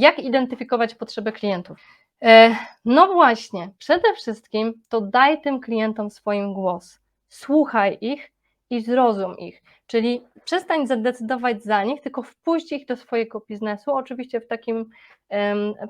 jak identyfikować potrzeby klientów? E, no właśnie, przede wszystkim to daj tym klientom swoim głos. Słuchaj ich i zrozum ich. Czyli przestań zadecydować za nich, tylko wpuść ich do swojego biznesu, oczywiście w takim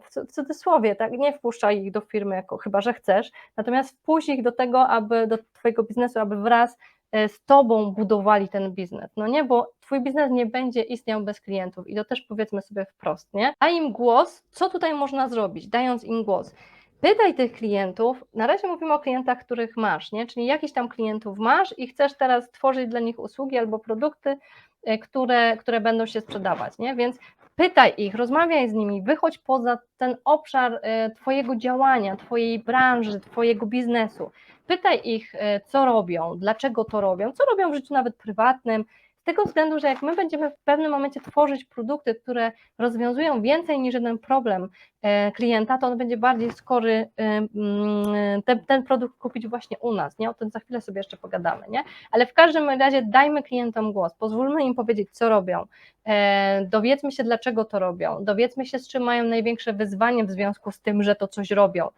w cudzysłowie, tak, nie wpuszczaj ich do firmy, jako, chyba że chcesz, natomiast wpuść ich do tego, aby do twojego biznesu, aby wraz e, z tobą budowali ten biznes, no nie, bo twój biznes nie będzie istniał bez klientów i to też powiedzmy sobie wprost, nie? Daj im głos, co tutaj można zrobić, dając im głos. Pytaj tych klientów, na razie mówimy o klientach, których masz, nie? czyli jakiś tam klientów masz i chcesz teraz tworzyć dla nich usługi albo produkty, e, które, które będą się sprzedawać, nie? więc pytaj ich, rozmawiaj z nimi, wychodź poza ten obszar e, Twojego działania, Twojej branży, Twojego biznesu. Pytaj ich, e, co robią, dlaczego to robią, co robią w życiu nawet prywatnym, z tego względu, że jak my będziemy w pewnym momencie tworzyć produkty, które rozwiązują więcej niż jeden problem e, klienta, to on będzie bardziej skory e, ten, ten produkt kupić właśnie u nas, nie? O tym za chwilę sobie jeszcze pogadamy, nie? Ale w każdym razie dajmy klientom głos, pozwólmy im powiedzieć, co robią, e, dowiedzmy się, dlaczego to robią, dowiedzmy się, z czym mają największe wyzwanie w związku z tym, że to coś robią,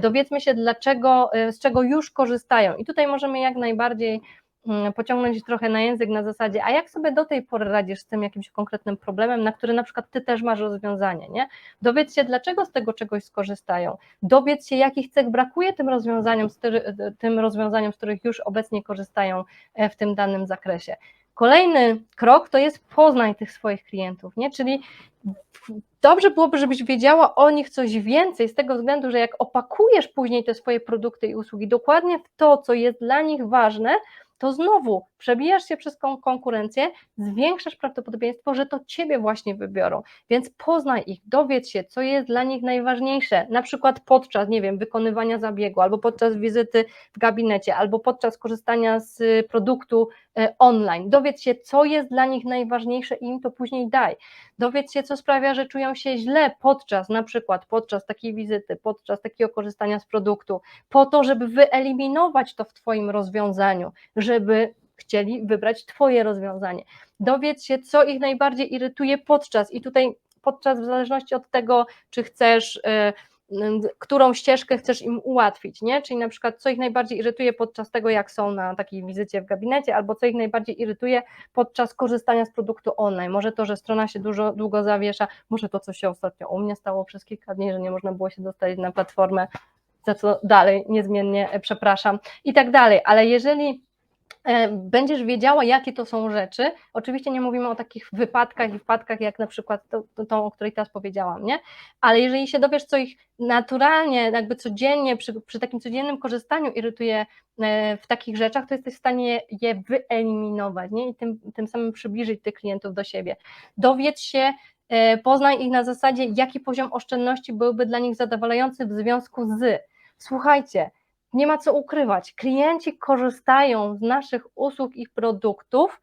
dowiedzmy się, dlaczego, z czego już korzystają i tutaj możemy jak najbardziej pociągnąć trochę na język na zasadzie, a jak sobie do tej pory radzisz z tym jakimś konkretnym problemem, na który na przykład ty też masz rozwiązanie, nie? Dowiedz się, dlaczego z tego czegoś skorzystają, dowiedz się, jakich cech brakuje tym rozwiązaniom, tym rozwiązaniom, z których już obecnie korzystają e, w tym danym zakresie. Kolejny krok to jest poznaj tych swoich klientów, nie? Czyli dobrze byłoby, żebyś wiedziała o nich coś więcej, z tego względu, że jak opakujesz później te swoje produkty i usługi dokładnie w to, co jest dla nich ważne, to znowu przebijasz się przez konkurencję, zwiększasz prawdopodobieństwo, że to ciebie właśnie wybiorą. Więc poznaj ich, dowiedz się, co jest dla nich najważniejsze, na przykład podczas, nie wiem, wykonywania zabiegu, albo podczas wizyty w gabinecie, albo podczas korzystania z produktu e, online. Dowiedz się, co jest dla nich najważniejsze i im to później daj. Dowiedz się, co sprawia, że czują się źle podczas, na przykład podczas takiej wizyty, podczas takiego korzystania z produktu, po to, żeby wyeliminować to w Twoim rozwiązaniu, żeby chcieli wybrać Twoje rozwiązanie. Dowiedz się, co ich najbardziej irytuje podczas i tutaj podczas w zależności od tego, czy chcesz, y, którą ścieżkę chcesz im ułatwić, nie? Czyli na przykład, co ich najbardziej irytuje podczas tego, jak są na takiej wizycie w gabinecie, albo co ich najbardziej irytuje podczas korzystania z produktu online. Może to, że strona się dużo, długo zawiesza, może to, co się ostatnio u mnie stało przez kilka dni, że nie można było się dostać na platformę, za co dalej niezmiennie e, przepraszam i tak dalej, ale jeżeli będziesz wiedziała, jakie to są rzeczy. Oczywiście nie mówimy o takich wypadkach i wpadkach, jak na przykład to, to, o której teraz powiedziałam, nie? Ale jeżeli się dowiesz, co ich naturalnie, jakby codziennie, przy, przy takim codziennym korzystaniu irytuje e, w takich rzeczach, to jesteś w stanie je wyeliminować, nie? I tym, tym samym przybliżyć tych klientów do siebie. Dowiedz się, e, poznaj ich na zasadzie, jaki poziom oszczędności byłby dla nich zadowalający w związku z. Słuchajcie, nie ma co ukrywać. Klienci korzystają z naszych usług i produktów,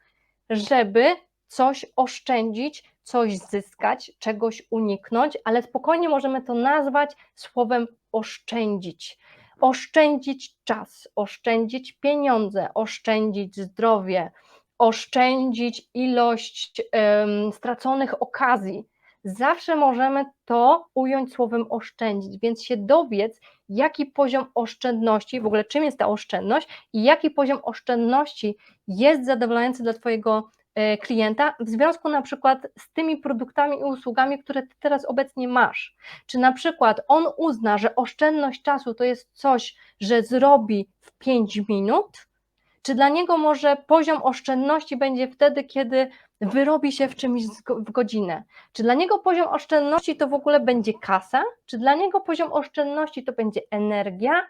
żeby coś oszczędzić, coś zyskać, czegoś uniknąć, ale spokojnie możemy to nazwać słowem oszczędzić. Oszczędzić czas, oszczędzić pieniądze, oszczędzić zdrowie, oszczędzić ilość um, straconych okazji. Zawsze możemy to ująć słowem oszczędzić, więc się dowiedz, jaki poziom oszczędności, w ogóle czym jest ta oszczędność i jaki poziom oszczędności jest zadowalający dla Twojego e, klienta w związku na przykład z tymi produktami i usługami, które ty teraz obecnie masz. Czy na przykład on uzna, że oszczędność czasu to jest coś, że zrobi w 5 minut, czy dla niego może poziom oszczędności będzie wtedy, kiedy wyrobi się w czymś w godzinę? Czy dla niego poziom oszczędności to w ogóle będzie kasa? Czy dla niego poziom oszczędności to będzie energia?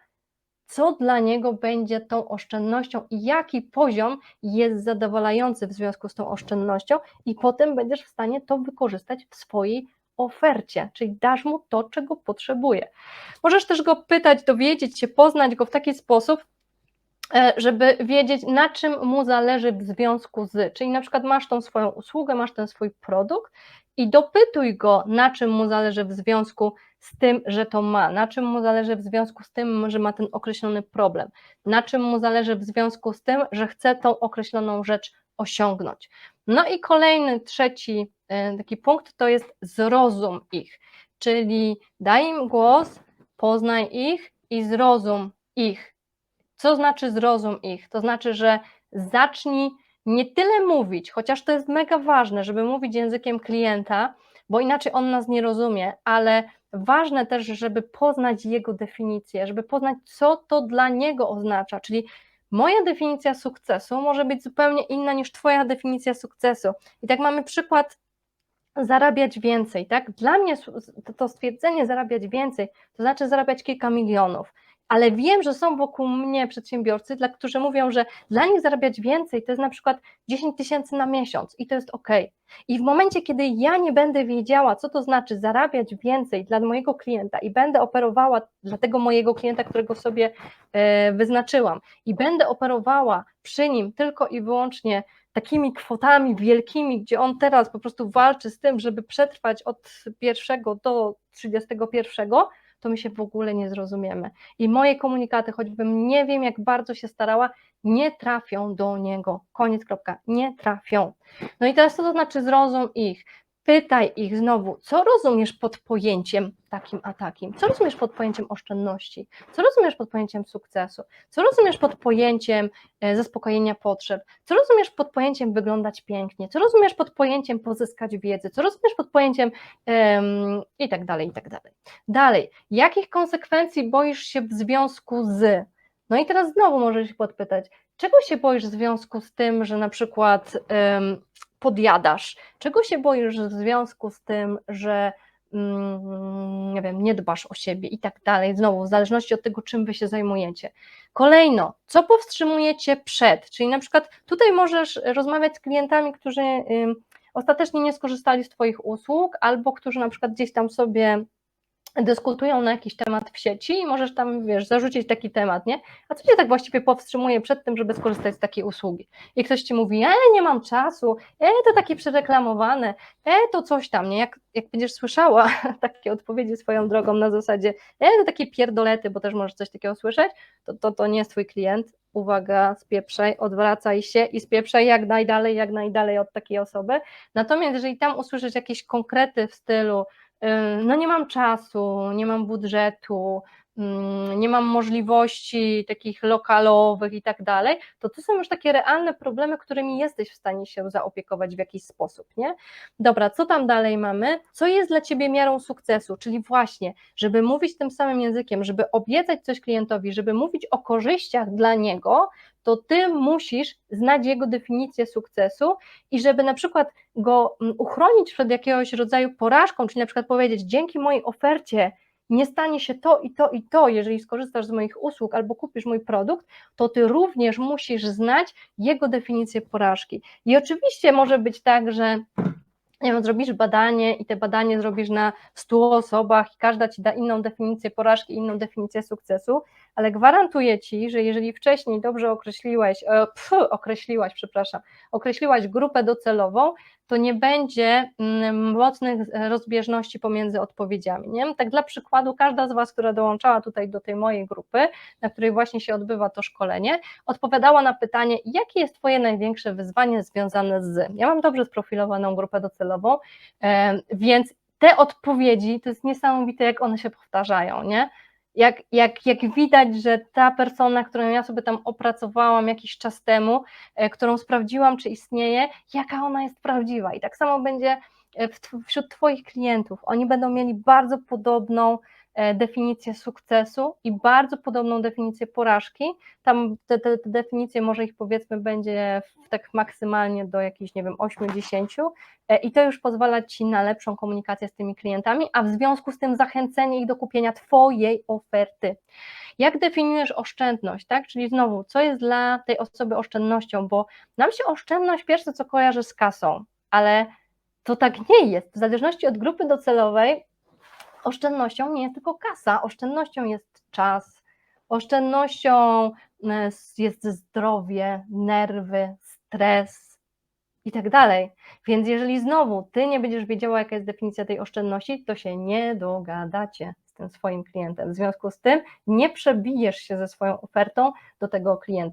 Co dla niego będzie tą oszczędnością i jaki poziom jest zadowalający w związku z tą oszczędnością, i potem będziesz w stanie to wykorzystać w swojej ofercie, czyli dasz mu to, czego potrzebuje. Możesz też go pytać, dowiedzieć się, poznać go w taki sposób, żeby wiedzieć, na czym mu zależy w związku z. Czyli na przykład masz tą swoją usługę, masz ten swój produkt i dopytuj go, na czym mu zależy w związku z tym, że to ma, na czym mu zależy w związku z tym, że ma ten określony problem, na czym mu zależy w związku z tym, że chce tą określoną rzecz osiągnąć. No i kolejny, trzeci e, taki punkt to jest zrozum ich, czyli daj im głos, poznaj ich i zrozum ich. Co znaczy zrozum ich? To znaczy, że zacznij nie tyle mówić, chociaż to jest mega ważne, żeby mówić językiem klienta, bo inaczej on nas nie rozumie, ale ważne też, żeby poznać jego definicję, żeby poznać, co to dla niego oznacza, czyli moja definicja sukcesu może być zupełnie inna niż Twoja definicja sukcesu. I tak mamy przykład zarabiać więcej, tak? Dla mnie to stwierdzenie zarabiać więcej, to znaczy zarabiać kilka milionów ale wiem, że są wokół mnie przedsiębiorcy, dla którzy mówią, że dla nich zarabiać więcej to jest na przykład 10 tysięcy na miesiąc i to jest ok. I w momencie, kiedy ja nie będę wiedziała, co to znaczy zarabiać więcej dla mojego klienta i będę operowała dla tego mojego klienta, którego sobie e, wyznaczyłam, i będę operowała przy nim tylko i wyłącznie takimi kwotami wielkimi, gdzie on teraz po prostu walczy z tym, żeby przetrwać od pierwszego do 31, to my się w ogóle nie zrozumiemy. I moje komunikaty, choćbym nie wiem, jak bardzo się starała, nie trafią do niego. Koniec, kropka. Nie trafią. No i teraz co to znaczy zrozum ich? Pytaj ich znowu, co rozumiesz pod pojęciem takim a takim? Co rozumiesz pod pojęciem oszczędności? Co rozumiesz pod pojęciem sukcesu? Co rozumiesz pod pojęciem e, zaspokojenia potrzeb? Co rozumiesz pod pojęciem wyglądać pięknie? Co rozumiesz pod pojęciem pozyskać wiedzę? Co rozumiesz pod pojęciem um, i tak dalej, i tak dalej. Dalej, jakich konsekwencji boisz się w związku z? No i teraz znowu możesz się podpytać, czego się boisz w związku z tym, że na przykład um, podjadasz? Czego się boisz w związku z tym, że mm, nie wiem, nie dbasz o siebie i tak dalej, znowu w zależności od tego, czym wy się zajmujecie. Kolejno, co powstrzymujecie przed? Czyli na przykład tutaj możesz rozmawiać z klientami, którzy ostatecznie nie skorzystali z Twoich usług, albo którzy na przykład gdzieś tam sobie dyskutują na jakiś temat w sieci i możesz tam, wiesz, zarzucić taki temat, nie? A co cię tak właściwie powstrzymuje przed tym, żeby skorzystać z takiej usługi? I ktoś ci mówi, e, nie mam czasu, e, to takie przereklamowane, e, to coś tam, nie? Jak, jak będziesz słyszała takie odpowiedzi swoją drogą na zasadzie, e, to takie pierdolety, bo też możesz coś takiego słyszeć, to to, to nie jest twój klient, uwaga, spieprzaj, odwracaj się i spieprzaj jak najdalej, jak najdalej od takiej osoby. Natomiast jeżeli tam usłyszysz jakieś konkrety w stylu, no nie mam czasu, nie mam budżetu, nie mam możliwości takich lokalowych i tak dalej, to to są już takie realne problemy, którymi jesteś w stanie się zaopiekować w jakiś sposób, nie? Dobra, co tam dalej mamy? Co jest dla Ciebie miarą sukcesu? Czyli właśnie, żeby mówić tym samym językiem, żeby obiecać coś klientowi, żeby mówić o korzyściach dla niego, to ty musisz znać jego definicję sukcesu i żeby na przykład go mm, uchronić przed jakiegoś rodzaju porażką, czyli na przykład powiedzieć, dzięki mojej ofercie nie stanie się to i to i to, jeżeli skorzystasz z moich usług albo kupisz mój produkt, to ty również musisz znać jego definicję porażki. I oczywiście może być tak, że nie wiem, zrobisz badanie i te badanie zrobisz na 100 osobach i każda ci da inną definicję porażki, inną definicję sukcesu, ale gwarantuję ci, że jeżeli wcześniej dobrze określiłeś, e, pf, określiłaś, przepraszam, określiłaś grupę docelową, to nie będzie mm, mocnych rozbieżności pomiędzy odpowiedziami. Nie? Tak dla przykładu, każda z Was, która dołączała tutaj do tej mojej grupy, na której właśnie się odbywa to szkolenie, odpowiadała na pytanie, jakie jest Twoje największe wyzwanie związane z. Ja mam dobrze sprofilowaną grupę docelową, e, więc te odpowiedzi to jest niesamowite, jak one się powtarzają, nie? Jak, jak, jak widać, że ta persona, którą ja sobie tam opracowałam jakiś czas temu, e, którą sprawdziłam, czy istnieje, jaka ona jest prawdziwa. I tak samo będzie e, wśród Twoich klientów. Oni będą mieli bardzo podobną definicję sukcesu i bardzo podobną definicję porażki. Tam te, te, te definicje może ich powiedzmy będzie tak maksymalnie do jakichś, nie wiem, 8-10 e, i to już pozwala Ci na lepszą komunikację z tymi klientami, a w związku z tym zachęcenie ich do kupienia Twojej oferty. Jak definiujesz oszczędność, tak? Czyli znowu, co jest dla tej osoby oszczędnością, bo nam się oszczędność pierwsze co kojarzy z kasą, ale to tak nie jest. W zależności od grupy docelowej oszczędnością nie jest tylko kasa, oszczędnością jest czas, oszczędnością e, jest zdrowie, nerwy, stres i tak dalej. Więc jeżeli znowu ty nie będziesz wiedziała, jaka jest definicja tej oszczędności, to się nie dogadacie z tym swoim klientem. W związku z tym nie przebijesz się ze swoją ofertą do tego klienta.